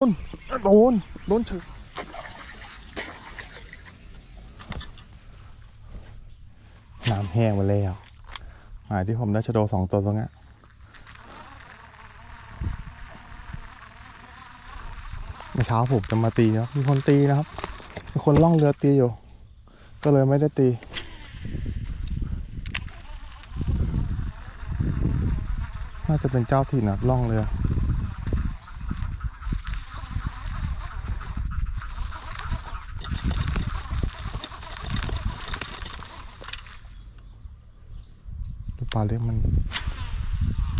โดน โดน โดนเฉยน้ำแห้งไปแล้วหมายที่ผมได้ชะโดสองตัวตรงนี้เมื่อเช้าผมจะมาตีนะมีคนตีนะครับ มีคนล่องเรือตีอยู่ ก็เลยไม่ได้ตีน่าจะเป็นเจ้าถิ่นนะล่องเรือาเล็กมัน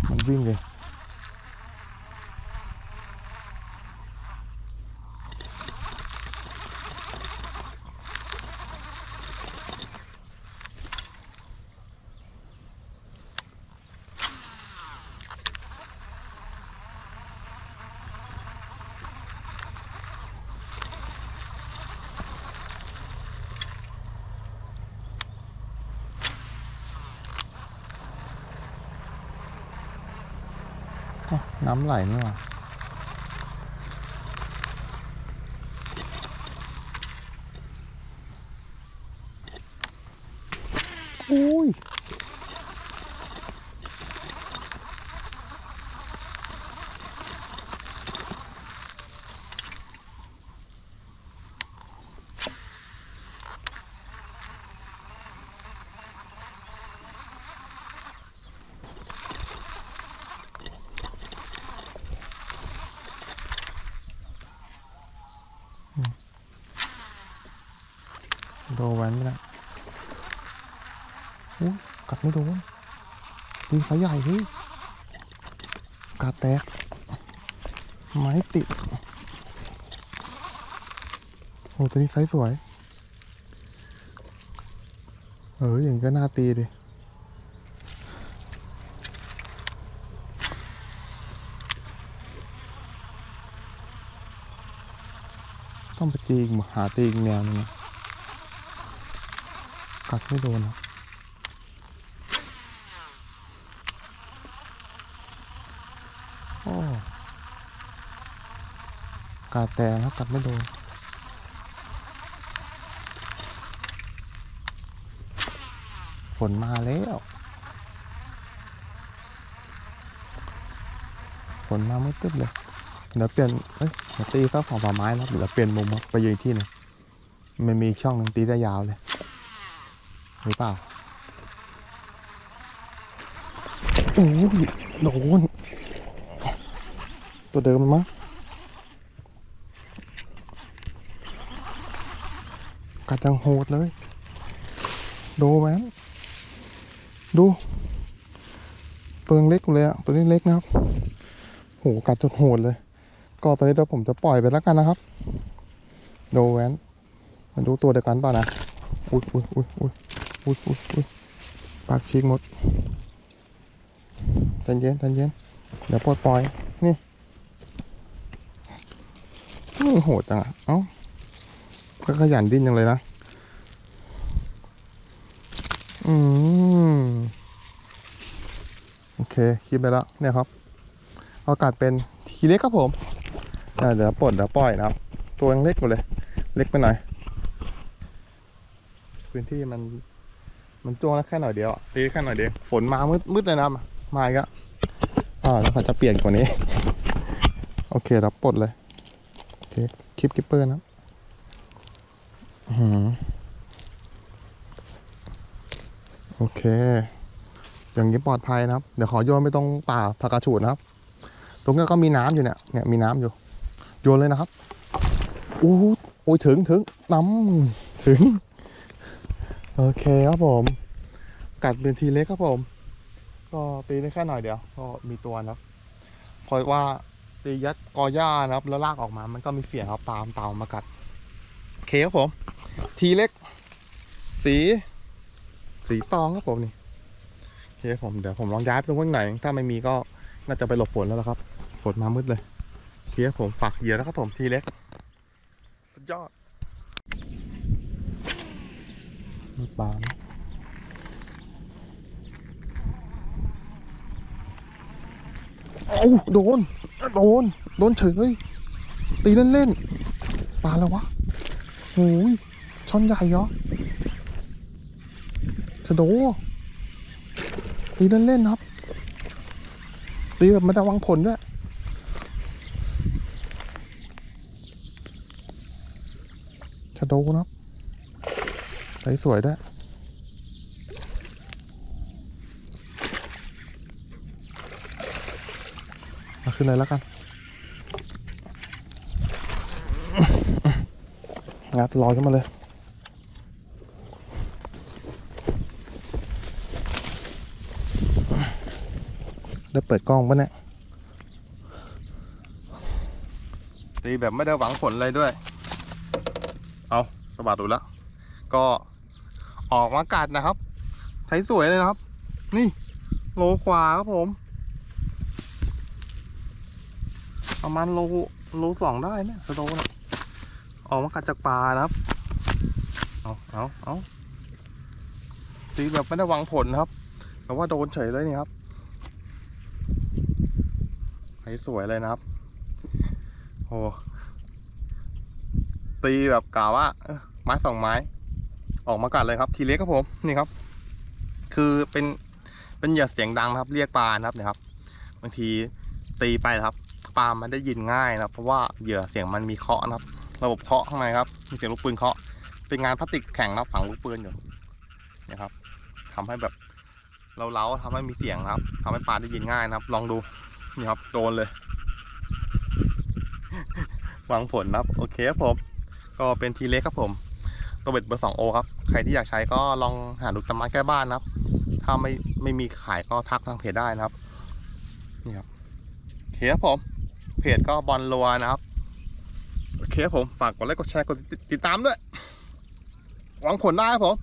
มันวิ่งเลย น้ำไหลนี่หว่าอุ้ย โดนแวนไปแล้วอุ้กัดไม่โดนตีสายใหญ่เฮ้ยกาดแตก ไม้ติด โอ้ตัวนี้ไซส์สวย เอออย่างก็น่าตีดิต้องไปตีอีกหาตีอีกแนวนึงนะ กัดไม่โดนอะโอ้กาดแต่ครับกัดไม่โดนฝนมาแล้วฝนมามืดตึ๊บเลย เดี๋ยวเปลี่ยน เอ้ยเดี๋ยวตีสักสองสาไม้นะครับเดี๋ยวเปลี่ยนมุมไปยืนที่หนึงมันมีช่องนึงตีได้ยาวเลย หรือเปล่าโอ้ยโดนตัวเดิมมั้งกัดจังโหดเลย ดูแมนดู ตัวยังเล็กอยู่เลยอะตัวนี้เล็กนะครับโหกัดจนโหดเลย ก็ตอนนี้เดี๋ยวผมจะปล่อยไปแล้วกันนะครับโดแวนมาดูตัวเดียวกันเปล่านะอุ้ยอุ้ยอุ้ยอุ้ย อุ้ยอุ้ยอุ้ยปากฉีกหมดใจเย็นใจเย็นเดี๋ยวปลดปล่อย นี่โหดจังอะ เอ้าก็ขยันดิ้นจังเลยนะ อืม โอเคคลิปไปแล้วเนี่ยครับอากาศเป็นทีเล็กครับผมเดี๋ยวปลดเดี๋ยวปล่อยนะครับ ตัวยังเล็กอยู่เลย เล็กไปหน่อย พื้นที่มัน มันจ้วงแล้วแค่หน่อยเดียวตีแค่หน่อยเดียวฝนมามืดมืดเลยนะมาอีกแล้วอ่าแล้วเขาจะเปลี่ยนกว่านี้ โอเคเราปลดเลย โอเคคลิปกิปเปอร์นะโอเค อย่างนี้ปลอดภัยนะครับ เดี๋ยวขอโยนไปตรงป่าผักกาดฉูดนะครับ ตรงนี้ก็มีน้ำอยู่เนี่ย เนี่ยมีน้ำอยู่ โยนเลยนะครับ อู้หูโอ้ยถึงถึงน้ำถึง โอเคครับผม กัดเป็นทีเล็กครับผม ก็ตีได้แค่หน่อยเดียว ก็มีตัวนะครับเพราะว่าตียัดกอหญ้านะครับ แล้วลากออกมา มันก็มีเสียงครับตามเตามากัดโอเคครับผม ทีเล็ก สี สีตองครับผมนี่โอเคผมเดี๋ยวผมลองย้ายไปตรงข้างไหนถ้าไม่มีก็น่าจะไปหลบฝนแล้วละครับ ฝนมามืดเลยโอเคผมฝากเหยื่อแล้วครับผมทีเล็กสุดยอด มีปลามเอาโดน โดน โดนเฉยเลยตีเล่นๆปลาแล้ววะโอ้ยช่อนใหญ่เหรอชะโดตีเล่นๆครับตีแบบไม่ได้วางผลด้วยชะโดนะครับ ใสสวยด้วยมาขึ้นเลยแล้วกันงัดลอยขึ้นมาเลยได้เปิดกล้องปะเนี่ยตีแบบไม่ได้หวังผลอะไรด้วย เอาสะบัดดูแล้ว ก็ ออกมากัดนะครับใช้สวยเลยนะครับ นี่ โลขวาครับผม ประมาณโลโลสองได้เนี่ยสโตเนี่ยออกมากัดจากปลานะครับ เอาเอาเอาตีแบบไม่ได้วังผลนะครับ แต่ว่าโดนเฉยเลยนี่ครับไสวยเลยนะครับโอ้ตีแบบกล่าวว่าไม้สองไม้ ออกมากัดเลยครับทีเล็กครับผมนี่ครับ คือเป็นเป็นเหยื่อเสียงดังนะครับ เรียกปลานะครับเนี่ยครับบางทีตีไปนะครับปลามันได้ยินง่ายนะครับ เพราะว่าเหยื่อเสียงมันมีเคาะนะครับ ระบบเคาะข้างในครับมีเสียงลูกปืนเคาะ เป็นงานพลาสติกแข็งนะฝังลูกปืนอยู่นี่ครับทำให้แบบเล้าๆทำให้มีเสียงครับทำให้ปลาได้ยินง่ายนะครับ ลองดูนี่ครับโดนเลยหวังผลนะครับ โอเคครับผม ก็เป็นทีเล็กครับผม ตัวเบ็ดเบอร์สองโอครับ ใครที่อยากใช้ก็ลองหาดูตามร้านใกล้บ้านนะครับ ถ้าไม่ไม่มีขายก็ทักทางเพจได้นะครับ นี่ครับโอเคครับผม เพจก็บอลลัวนะครับ โอเคครับผม ฝากกดไลค์กดแชร์กดติดตามด้วย หวังผลได้ครับผม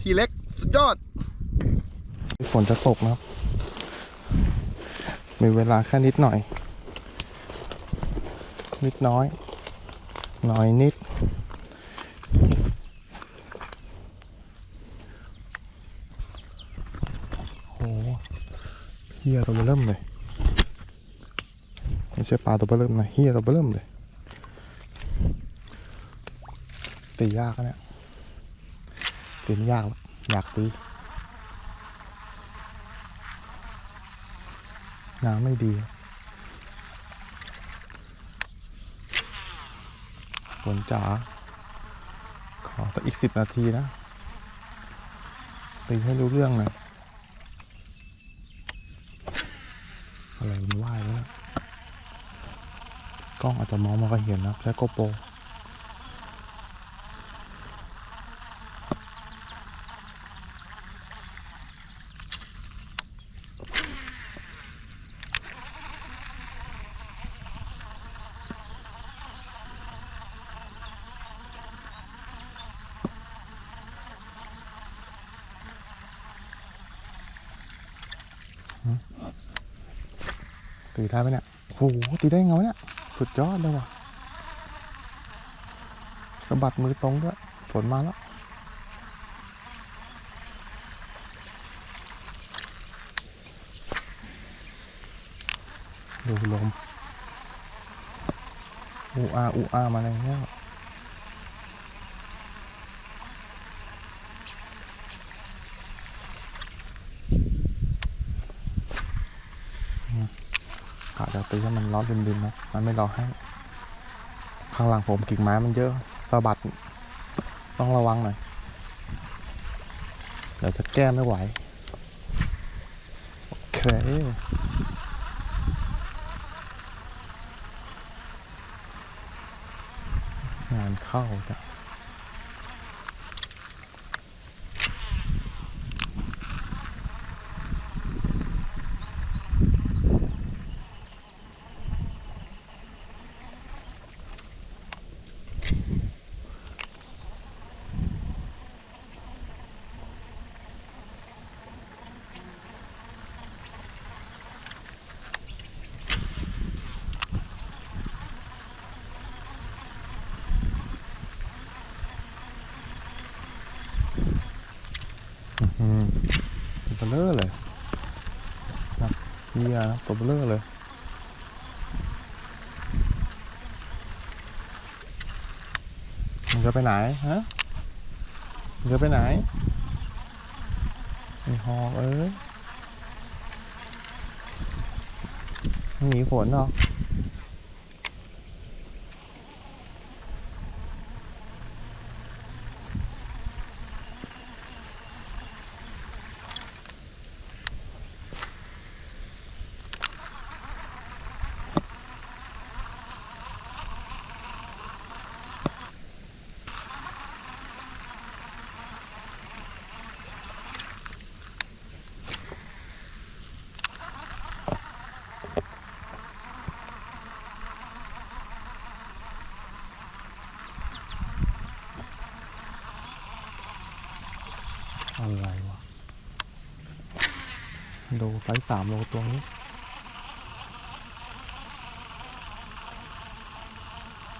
ทีเล็กสุดยอด ฝนจะตกนะครับ มีเวลาแค่นิดหน่อย นิดน้อยน่อยนิด โอ้โห เฮียตัวเบอเริ่มเลยไม่ใช่ปลาตัวเบอเริ่มนะเฮียตัวเบอเริ่มเลยตียากอะเนี่ยตียากอกอยากตีน้ำไม่ดีฝนจ๋าขอสักอีกสิบนาทีนะตีให้รู้เรื่องหน่อย อะไรมันว่ายแล้ว กล้องอาจจะมองไมาก็เห็นนะใช้โกโปร ตีได้ไหมเนี่ยโอ้โหตีได้เงาเนี่ยสุดยอดเลยว่ะสะบัดมือตรงด้วยฝนมาแล้วดูลมอูอาอูอามาแล้วอาจจะ ตีให้มันร้อนดินๆนะมันไม่รอให้ ข้างหลังผมกิ่งไม้มันเยอะสะบัดต้องระวังหน่อยเดี๋ยวจะแก้ไม่ไหวโอเคงานเข้าจ้ะ บเลอเลยนะเียนะตัเบลเลอเลยมึงจะไปไหนฮะมึงจะไปไหนไอ้หอกเอ้ยหนีฝนเหรอ อะไรวะดูไซส์สามโลตัวนี้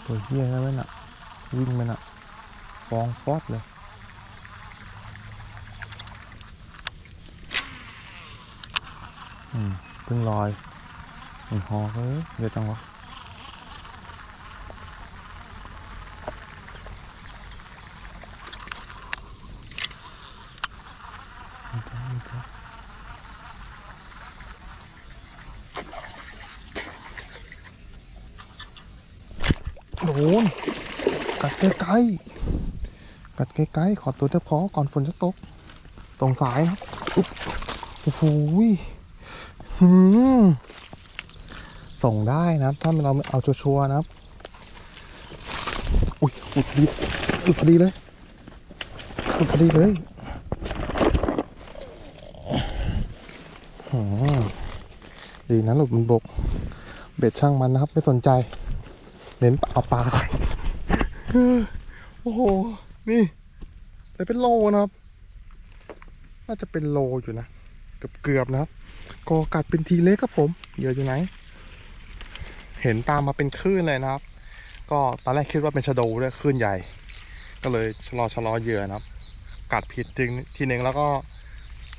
ตัวเฮี้ยใช่ไหมน่ะ วิ่งมันอะฟองฟอดเลยอืมเพิ่งลอยไอ้หอเอ้ยเดี๋ยวจังวะ โดนกัดใกล้ ๆกัดใกล้ๆขอตัวเฉพาะก่อนฝนจะตก ตรงสายนะอุ๊บโอ้โหหืมส่งได้นะครับ ถ้าเราเอาชัวร์ๆนะครับ อุ้ยหลุดดีหลุดดีเลยหลุดดีเลยดีนะหลุดมันบก เบ็ดช่างมันนะครับ ไม่สนใจ เน้นเอาปลาโอ้โห นี่ แต่เป็นโลนะครับ น่าจะเป็นโลอยู่นะ เกือบเกือบๆนะครับกอกัดเป็นทีเล็กครับผมเหยื่ออยู่ไหน เห็นตามมาเป็นคลื่นเลยนะครับ ก็ตอนแรกคิดว่าเป็นชะโดด้วยคลื่นใหญ่ ก็เลยชะลอชะลอเหยื่อนะครับ กัดผิดจริงทีนึงแล้วก็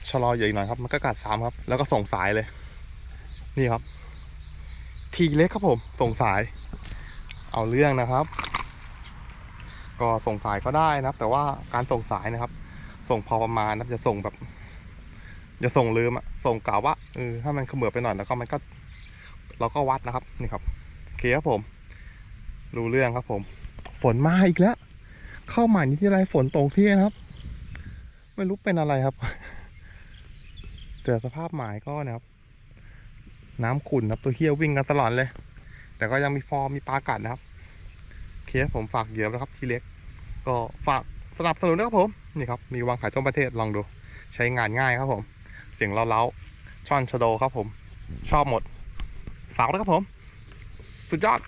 ชะลอเหยื่ออีกหน่อยครับ มันก็กัดสามครับ แล้วก็ส่งสายเลย นี่ครับ ทีเล็กครับผมส่งสาย เอาเรื่องนะครับ ก็ส่งสายก็ได้นะครับ แต่ว่าการส่งสายนะครับ ส่งพอประมาณนะจะส่งแบบอย่าส่งลืมอะส่งกล่าวว่าเออถ้ามันเขมือบไปหน่อยแล้วก็มันก็ เราก็วัดนะครับนี่ครับโอเคครับผม รู้เรื่องครับผม ฝนมาอีกแล้ว เข้าใหม่นี่ที่ไรฝนตกที่นะครับ ไม่รู้เป็นอะไรครับแต่สภาพหมายก็นะครับ น้ำขุ่นครับตัวเฮี้ยวิ่งกันตลอดเลย แต่ก็ยังมีฟอร์มมีปลากัดนะครับ เคสผมฝากเยอะนะครับทีเล็ก ก็ฝากสนับสนุนนะครับผมนี่ครับมีวางขายทั่วประเทศลองดู ใช้งานง่ายครับผม เสียงเล้าๆช่อนชโดครับผม ชอบหมด ฝากนะครับผม สุดยอด